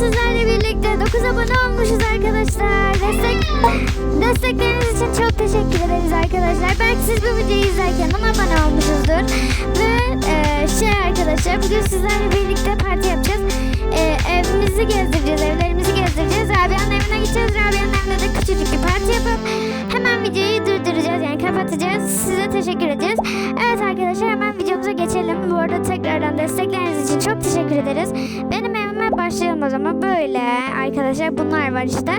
sizlerle birlikte 9 abone olmuşuz arkadaşlar. Destek, destekleriniz için çok teşekkür ederiz arkadaşlar. Belki siz bu videoyu izlerken ona abone olmuşuzdur. Ve e, şey arkadaşlar bugün sizlerle birlikte parti yapacağız. E, evimizi gezdireceğiz, evlerimizi gezdireceğiz. Rabia'nın evine gideceğiz. Rabia'nın evinde de küçücük bir parti yapıp hemen videoyu durduracağız yani kapatacağız. Size teşekkür edeceğiz. Evet arkadaşlar hemen videomuza geçelim. Bu arada tekrardan destekleriniz için çok teşekkür ederiz. Benim başlayalım o zaman. Böyle arkadaşlar bunlar var işte.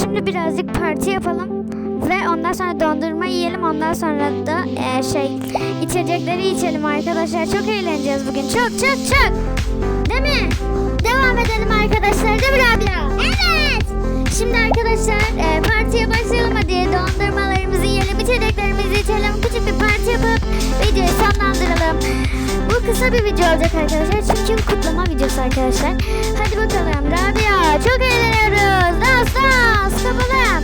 Şimdi birazcık parti yapalım. Ve ondan sonra dondurma yiyelim. Ondan sonra da e, şey içecekleri içelim arkadaşlar. Çok eğleneceğiz bugün. Çok çok çok. Değil mi? Devam edelim arkadaşlar. Değil mi Rabia? Evet. Şimdi arkadaşlar e, partiye başlayalım hadi. Dondurmalarımızı yiyelim, içeceklerimizi içelim. Küçük bir parti yapıp videoyu sonlandıralım. Kısa bir video olacak arkadaşlar. Çünkü kutlama videosu arkadaşlar. Hadi bakalım Rabia. Çok eğleniyoruz. Dans dans. Kapalım.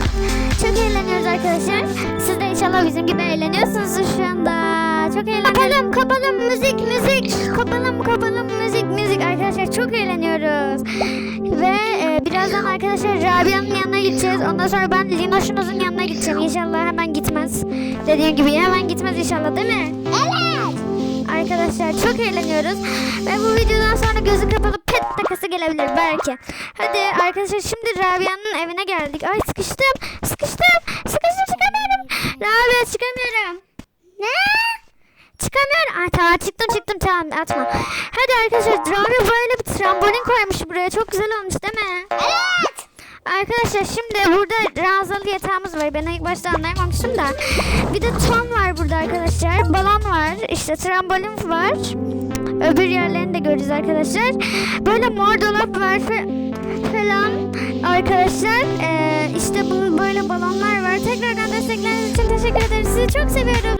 Çok eğleniyoruz arkadaşlar. Siz de inşallah bizim gibi eğleniyorsunuz şu anda. Çok eğleniyoruz. Kapalım kapalım müzik müzik. Kapalım kapalım müzik müzik. Arkadaşlar çok eğleniyoruz. Ve e, birazdan arkadaşlar Rabia'nın yanına gideceğiz. Ondan sonra ben Linoş'unuzun yanına gideceğim. İnşallah hemen gitmez. Dediğim gibi hemen gitmez inşallah değil mi? Evet. Arkadaşlar çok eğleniyoruz. Ve bu videodan sonra gözü kapalı pet takası gelebilir belki. Hadi arkadaşlar şimdi Rabia'nın evine geldik. Ay sıkıştım. Sıkıştım. Sıkıştım çıkamıyorum. Rabia çıkamıyorum. Ne? Çıkamıyorum. Ay tamam çıktım çıktım tamam atma. Hadi arkadaşlar Rabia böyle bir trambolin koymuş buraya. Çok güzel olmuş değil mi? Evet. Arkadaşlar şimdi burada ranzalı yatağımız var. Ben ilk başta anlayamamıştım da. Bir de ton var burada arkadaşlar. Balon. İşte trambolin var. Öbür yerlerini de göreceğiz arkadaşlar. Böyle mor dolap var fa- falan arkadaşlar. Ee, işte bunun böyle balonlar var. Tekrardan destekleriniz için teşekkür ederiz. Sizi çok seviyorum.